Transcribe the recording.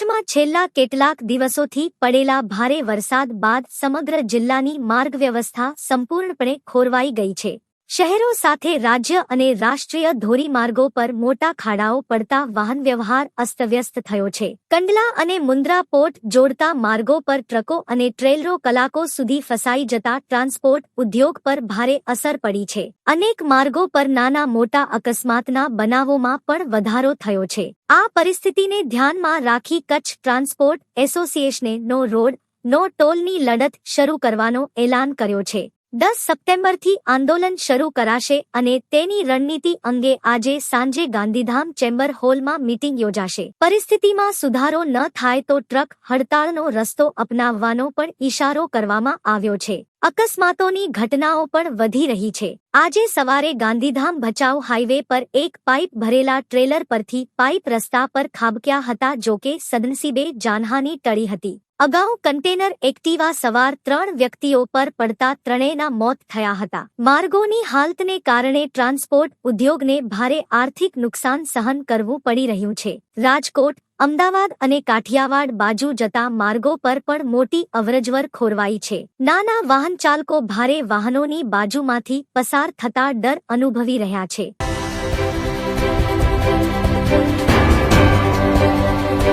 કચ્છમાં છેલ્લા કેટલાક દિવસોથી પડેલા ભારે વરસાદ બાદ સમગ્ર જિલ્લાની માર્ગ વ્યવસ્થા સંપૂર્ણપણે ખોરવાઈ ગઈ છે. શહેરો સાથે રાજ્ય અને રાષ્ટ્રીય ધોરીમાર્ગો પર મોટા ખાડાઓ પડતા વાહન વ્યવહાર અસ્તવ્યસ્ત થયો છે. કંડલા અને મુન્દ્રા પોર્ટ જોડતા માર્ગો પર ટ્રકો અને ટ્રેલરો કલાકો સુધી ફસાઈ જતા ટ્રાન્સપોર્ટ ઉદ્યોગ પર ભારે અસર પડી છે. અનેક માર્ગો પર નાના મોટા અકસ્માતના બનાવોમાં પણ વધારો થયો છે. આ પરિસ્થિતિને ધ્યાનમાં રાખી કચ્છ ટ્રાન્સપોર્ટ એસોસિએશને નો રોડ, નો ટોલની લડત શરૂ કરવાનો એલાન કર્યો છે. દસ સપ્ટેમ્બરથી આંદોલન શરૂ કરાશે અને તેની રણનીતિ અંગે આજે સાંજે ગાંધીધામ ચેમ્બર હોલમાં મીટિંગ યોજાશે. પરિસ્થિતિમાં સુધારો ન થાય તો ટ્રક હડતાળનો રસ્તો અપનાવવાનો પણ ઇશારો કરવામાં આવ્યો છે. અકસ્માતોની ઘટનાઓ પણ વધી રહી છે. આજે સવારે ગાંધીધામ ભચાઉ હાઈવે પર એક પાઇપ ભરેલા ટ્રેલર પરથી પાઇપ રસ્તા પર ખાબક્યા હતા જોકે સદનસીબે જાનહાની ટળી હતી. અગાઉ કન્ટેનર એક્ટિવા સવાર ત્રણ વ્યક્તિઓ પર પડતા ત્રણેયના મોત થયા હતા. માર્ગોની હાલતને કારણે ટ્રાન્સપોર્ટ ઉદ્યોગને ભારે આર્થિક નુકસાન સહન કરવું પડી રહ્યું છે. રાજકોટ, અમદાવાદ અને કાઠિયાવાડ બાજુ જતા માર્ગો પર પણ મોટી અવરજવર ખોરવાઈ છે. નાના વાહન ચાલકો ભારે વાહનોની બાજુમાંથી પસાર થતા ડર અનુભવી રહ્યા છે.